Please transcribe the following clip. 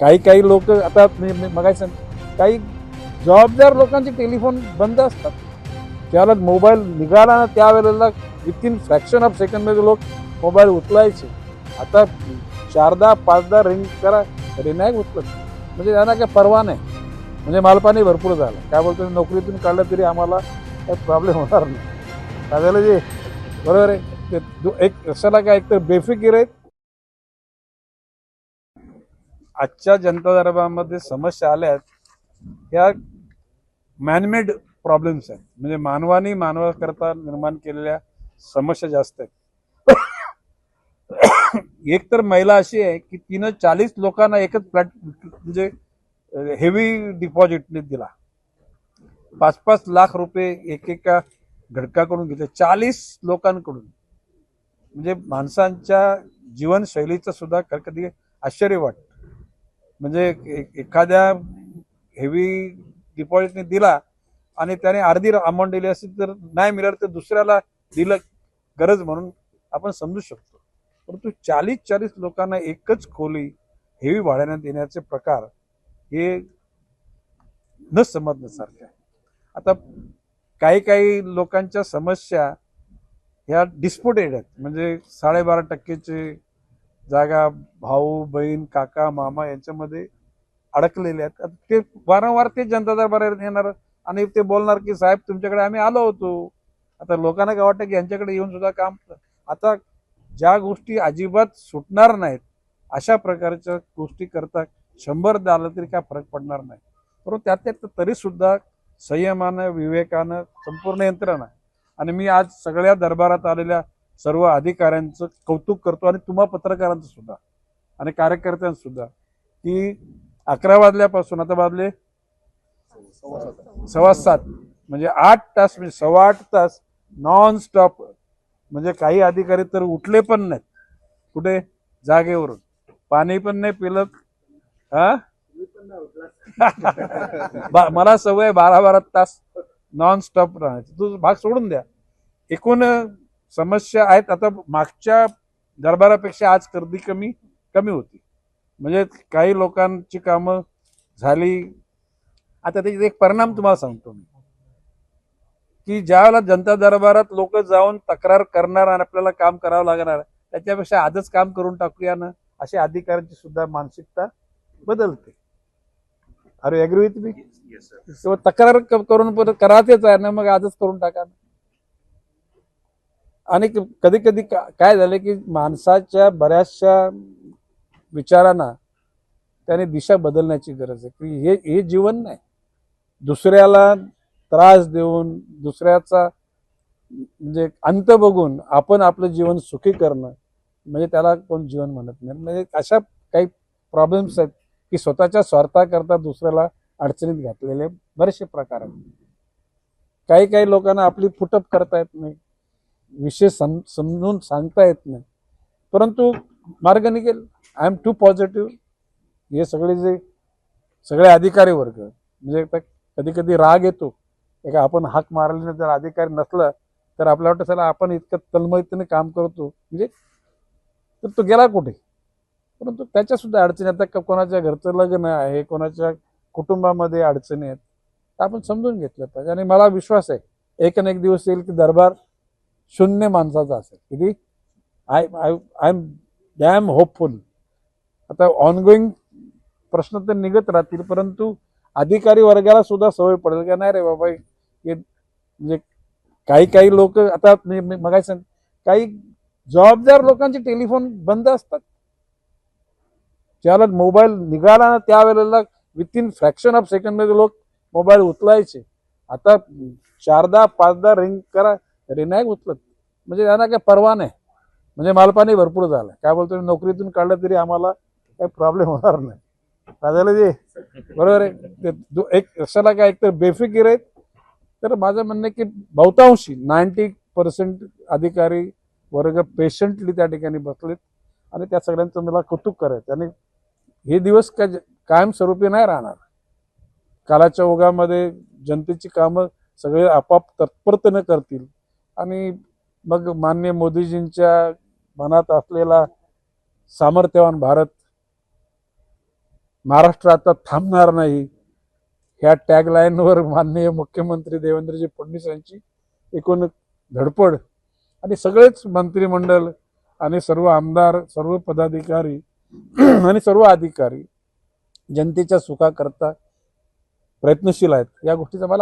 काही काही लोक आता बघायचं काही जबाबदार लोकांचे टेलिफोन बंद असतात. त्याला मोबाईल निघाला ना त्यावेळेला विथिन फ्रॅक्शन ऑफ सेकंडमध्ये लोक मोबाईल उचलायचे. आता चारदा पाचदा रिंग करा तरी नाही उचलत. म्हणजे त्यांना काय परवा नाही. म्हणजे मालपाणी भरपूर झालं. काय बोलतो नोकरीतून काढलं तरी आम्हाला काही प्रॉब्लेम होणार नाही. काय झालं जे बरोबर आहे? ते एक कशाला काय? एक तर बेफिकीर आहेत. आजच्या जनता दरबारामध्ये समस्या आल्या आहेत ह्या मॅनमेड प्रॉब्लेम्स आहेत. म्हणजे मानवानी मानवाकरता निर्माण केलेल्या समस्या जास्त आहेत. एक तर महिला अशी आहे की तिनं चाळीस लोकांना एकच फ्लॅट म्हणजे हेवी डिपॉझिटने दिला. पाच पाच लाख रुपये एकेका घटकाकडून घेतले. चाळीस लोकांकडून. म्हणजे माणसांच्या जीवनशैलीचं सुद्धा कधी आश्चर्य वाटतं. म्हणजे ए- एखाद्या हेवी डिपॉझिटने दिला आणि त्याने अर्धी अमाऊंट दिली असेल तर नाही मिळालं तर दुसऱ्याला दिलं गरज म्हणून आपण समजू शकतो. परंतु चाळीस चाळीस लोकांना एकच खोली हेवी भाड्याने देण्याचे प्रकार हे न समजण्यासारखे आहे. आता काही काही लोकांच्या समस्या ह्या डिस्प्युटेड आहेत. म्हणजे साडेबारा टक्केचे जागा भाऊ बहीण काका मामा यांच्यामध्ये अडकलेले आहेत. ते वारंवार ते जनता दरबारात येणार आणि ते बोलणार की साहेब तुमच्याकडे आम्ही आलो होतो. आता लोकांना काय वाटतं की यांच्याकडे येऊन सुद्धा काम आता ज्या गोष्टी अजिबात सुटणार नाहीत अशा प्रकारच्या गोष्टी करता शंभर दालं तरी काय फरक पडणार नाही. परंतु त्यात त्यात तरी सुद्धा संयमानं विवेकानं संपूर्ण यंत्रणा. आणि मी आज सगळ्या दरबारात आलेल्या सर्व अधिकाऱ्यांचं कौतुक करतो आणि तुम्हा पत्रकारांचं सुद्धा आणि कार्यकर्त्यांचं सुद्धा की अकरा वाजल्यापासून आता वाजले सव्वा सात. म्हणजे आठ तास म्हणजे सव्वा आठ तास नॉन स्टॉप म्हणजे काही अधिकारी तर उठले पण नाहीत. कुठे? जागेवरून. पाणी पण नाही पिलं. हा? मला सवय बारा बारा तास नॉन स्टॉप राहण्याची. तू भाग सोडून द्या. एकूण समस्या आहेत. आता मागच्या दरबारापेक्षा आज गर्दी कमी कमी होती. म्हणजे काही लोकांची कामं झाली. आता त्याचे एक परिणाम तुम्हाला सांगतो मी. की ज्यावेळेला जनता दरबारात लोक जाऊन तक्रार करणार आणि आपल्याला काम करावं लागणार त्याच्यापेक्षा आजच काम करून टाकूया ना अशा अधिकाऱ्यांची सुद्धा मानसिकता बदलते. अरे अग्री विथ मी तक्रार करून परत करायचेच आहे ना मग आजच करून टाका ना. आणि कधी कधी काय झालं की माणसाच्या बऱ्याचशा विचारांना त्याने दिशा बदलण्याची गरज आहे. की हे हे जीवन नाही. दुसऱ्याला त्रास देऊन दुसऱ्याचा म्हणजे अंत बघून आपण आपलं जीवन सुखी करणं म्हणजे त्याला कोण जीवन म्हणत नाही. म्हणजे अशा काही प्रॉब्लेम्स आहेत की स्वतःच्या स्वार्थाकरता दुसऱ्याला अडचणीत घातलेले बरेचसे प्रकार आहेत. काही काही लोकांना आपली फुटअप करता येत नाही. विषय सम समजून सांगता येत नाही. परंतु मार्ग निघेल. आय एम टू पॉझिटिव्ह हे सगळे जे सगळे अधिकारी वर्ग म्हणजे कधी कधी राग येतो. एका आपण हाक मारल्याने जर अधिकारी नसला तर आपल्याला वाटतं चला आपण इतकं तलमयतीने काम करतो. म्हणजे तर तो गेला कुठे? परंतु त्याच्या सुद्धा अडचणी आता कोणाच्या घरचं लग्न आहे कोणाच्या कुटुंबामध्ये अडचणी आहेत तर आपण समजून घेतलं पाहिजे. आणि मला विश्वास आहे एक ना एक दिवस येईल की दरबार शून्य माणसाचा असेल. किती? I I I am damn hopeful आता ऑनगोईंग प्रश्न तर निघत राहतील परंतु अधिकारी वर्गाला सुद्धा सवय पडेल का नाही रे बाबा हे म्हणजे काही काही लोक आता मी मी काही जबाबदार लोकांचे टेलिफोन बंद असतात. ज्याला मोबाईल निघाला ना त्यावेळेला विथिन फ्रॅक्शन ऑफ सेकंडमध्ये लोक मोबाईल उचलायचे. आता चारदा पाचदा रिंग करा तरी नाही उचलत. म्हणजे त्यांना काही परवा नाही. म्हणजे मालपाणी भरपूर झालं. काय बोलतो मी नोकरीतून काढलं तरी आम्हाला काही प्रॉब्लेम होणार नाही. राजालाजी बरोबर आहे? ते एक कशाला काय एकतर बेफिकीर आहेत. तर माझं म्हणणं आहे की बहुतांशी नाईन्टी पर्सेंट अधिकारी वर्ग पेशंटली त्या ठिकाणी बसलेत आणि त्या सगळ्यांचं मला कौतुक करायचं. आणि हे दिवस काय कायमस्वरूपी नाही राहणार. कालाच्या ओघामध्ये जनतेची कामं सगळे आपाप तत्परतेनं करतील. आणि मग मान्य मोदीजींच्या मनात असलेला सामर्थ्यवान भारत महाराष्ट्र आता थांबणार नाही. ह्या टॅगलाईनवर माननीय मुख्यमंत्री देवेंद्रजी फडणवीस यांची एकूण धडपड आणि सगळेच मंत्रिमंडळ आणि सर्व आमदार सर्व पदाधिकारी आणि सर्व अधिकारी जनतेच्या सुखाकरता प्रयत्नशील आहेत. या गोष्टीचा मला